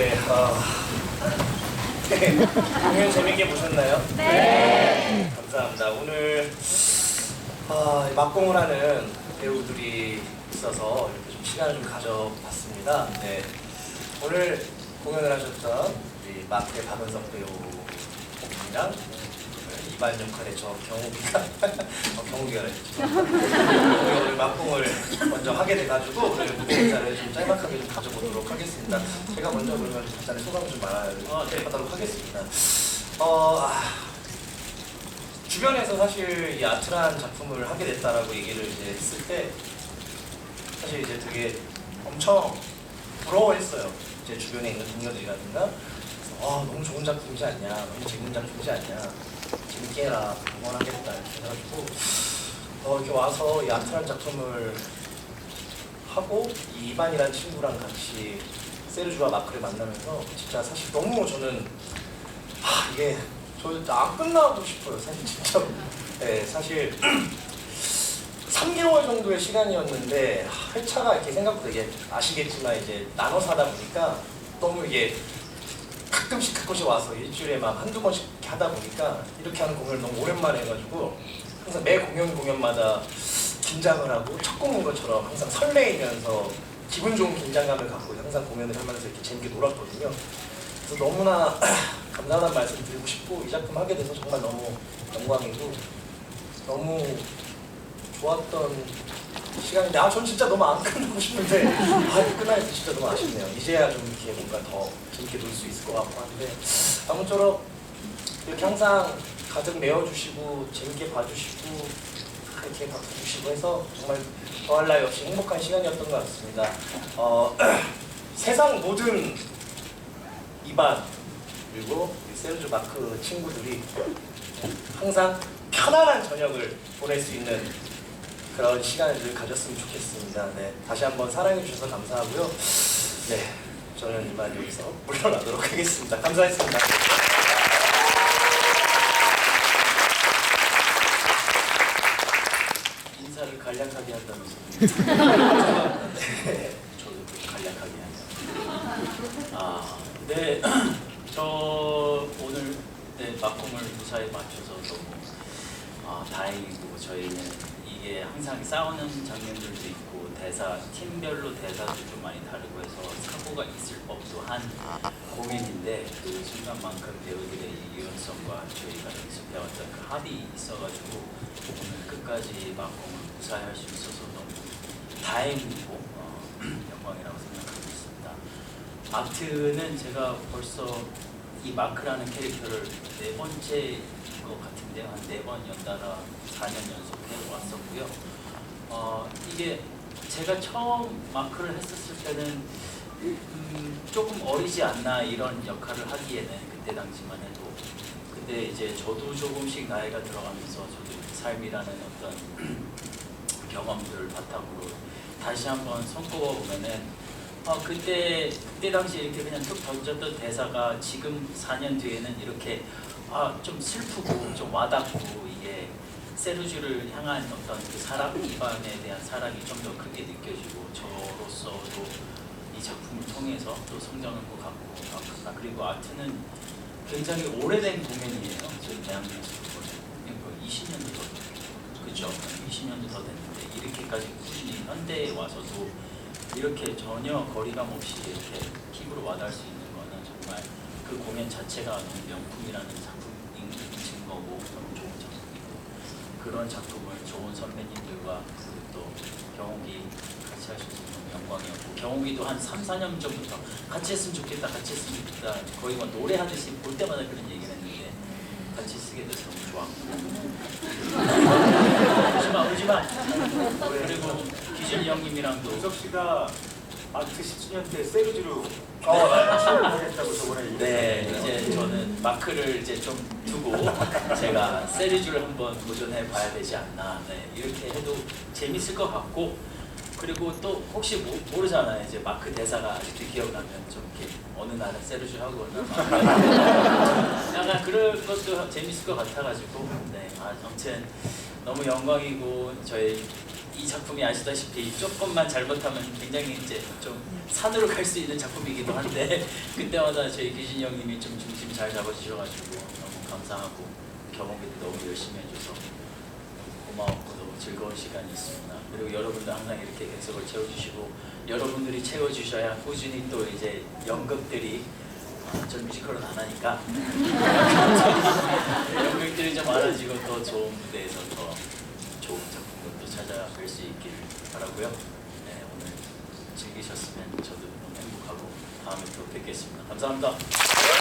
네, 어, 네, 공연 재밌게 보셨나요? 네. 감사합니다. 오늘 아, 막공을 하는 배우들이 있어서 이렇게 좀 시간을 좀 가져봤습니다. 네, 오늘 공연을 하셨던 우리 마크의 박은석 배우님이랑 이반 역할의 저 경욱이가 어, 경욱이가 우리 오늘 막공을 먼저 하게 돼가지고 오늘 무대 인사를 좀 짤막하게 좀 가져보도록 하겠습니다. 제가 먼저 그러면 간단히 소감 좀 말하도록 하겠습니다. 어, 아, 주변에서 사실 이 아트란 작품을 하게 됐다라고 얘기를 이제 했을 때 사실 이제 되게 엄청 부러워했어요. 제 주변에 있는 동료들이라든가 아 너무 좋은 작품이지 않냐, 너무 재밌는 작품이지 않냐, 해라, 응원하겠다 이렇게 해가지고 어, 이렇게 와서 이 아트란 작품을 하고 이 이반이라는 친구랑 같이 세르주와 마크를 만나면서 진짜 사실 너무 저는 하, 이게 저안 끝나고 싶어요. 사실 진짜로 네, 사실 3개월 정도의 시간이었는데 하, 회차가 이렇게 생각보다 이게 아시겠지만 이제 나눠서 하다 보니까 너무 이게 가끔씩 가끔씩 와서 일주일에 막 한두 번씩 하다 보니까 이렇게 하는 공연을 너무 오랜만에 해가지고 항상 매 공연 공연마다 긴장을 하고 첫 공인 것처럼 항상 설레이면서 기분 좋은 긴장감을 갖고 항상 공연을 하면서 이렇게 재밌게 놀았거든요. 그래서 너무나 감사하다는 말씀 드리고 싶고 이 작품 하게 돼서 정말 너무 영광이고 너무 좋았던 시간인데 아 전 진짜 너무 안 끝나고 싶은데 아 끝나니까 진짜 너무 아쉽네요. 이제야 좀 이렇게 뭔가 더 재밌게 놀 수 있을 것 같고 한데 아무쪼록 이렇게 항상 가득 메워주시고 재밌게 봐주시고 이렇게 박수 주시고 해서 정말 더할 나위 없이 행복한 시간이었던 것 같습니다. 어, 세상 모든 이반 그리고 이 세르주 마크 친구들이 항상 편안한 저녁을 보낼 수 있는 그런 시간을 늘 가졌으면 좋겠습니다. 네, 다시 한번 사랑해 주셔서 감사하고요. 네, 저는 이만 여기서 물러나도록 하겠습니다. 감사했습니다. 인사를 간략하게 한다면서 네. 아, 네, 저 오늘 네, 막공을 무사히 맞춰서 너무 아, 다행이고 저희는 이게 항상 싸우는 장면들도 있고 대사 팀별로 대사도 좀 많이 다르고 해서 사고가 있을 법도 한 공연인데 그 순간만큼 배우들의 이 유연성과 저희가 연습해왔던 그 합이 있어가지고 오늘 끝까지 막공을 무사히 할 수 있어서 너무 다행이고 어, 영광이라고 생각하고 있습니다. 마트는 제가 벌써 이 마크라는 캐릭터를 네 번째인 것 같은데요. 한네 번 연달아 4년 연속해 왔었고요. 어, 이게 제가 처음 마크를 했었을 때는 음, 조금 어리지 않나 이런 역할을 하기에는 그때 당시만 해도 근데 이제 저도 조금씩 나이가 들어가면서 저도 삶이라는 어떤 경험들을 바탕으로 다시 한번 손꼽아 보면은 어, 그때 그때 당시 이렇게 그냥 툭 던졌던 대사가 지금 4년 뒤에는 이렇게 아, 좀 슬프고 좀 와닿고 이게 세르주를 향한 어떤 그 사랑 이반에 대한 사랑이 좀 더 크게 느껴지고 저로서도 이 작품을 통해서 또 성장한 것 같고 아, 그리고 아트는 굉장히 오래된 공연이에요. 저희 대한민국에서 그러니까 20년도 더 그죠? 20년도 더 됐는데 이렇게까지 꾸준히 현대에 와서도 이렇게 전혀 거리감 없이 이렇게 피부로 와닿을 수 있는 거는 정말 그 공연 자체가 명품이라는 작품인 증거고 너무 좋은 작품이고 그런 작품을 좋은 선배님들과 또 경욱이 같이 할수 너무 영광이었고 경욱이도 한 3, 4년 전부터 같이 했으면 좋겠다 같이 했으면 좋겠다 거의 뭐 노래하듯이 볼 때마다 그런 얘기를 했는데 같이 쓰게 돼서 너무 좋았고. 오지마 오지마. 그리고 기준이 형님이랑도 우석 씨가 아트 10주년 때 세르주로 어, 하겠다고 저번에 네. 이제 저는 마크를 이제 좀 두고 제가 세리주를 한번 도전해 봐야 되지 않나. 네, 이렇게 해도 재밌을 것 같고 그리고 또 혹시 모, 모르잖아요. 이제 마크 대사가 아직도 기억나면 좀 이렇게 어느 날은 세르주 하고 어느 날은 약간 그럴 것도 재밌을 것 같아가지고 네, 아, 아무튼 너무 영광이고 저희 이 작품이 아시다시피 조금만 잘못하면 굉장히 이제 좀 산으로 갈 수 있는 작품이기도 한데 그때마다 저희 규진이 형님이 좀 중심 잘 잡아주셔가지고 너무 감사하고 경험기도 너무 열심히 해줘서 고마웠고 너무 즐거운 시간이 있습니다. 그리고 여러분들 항상 이렇게 객석을 채워주시고 여러분들이 채워주셔야 꾸준히 또 이제 연극들이 아, 전 뮤지컬은 안 하니까 연극들이 좀 많아지고 더 좋은 무대에서 더 좋은 작품들도 찾아뵐 수 있기를 바라고요. 네, 오늘 즐기셨으면 저도 행복하고 다음에 또 뵙겠습니다. 감사합니다.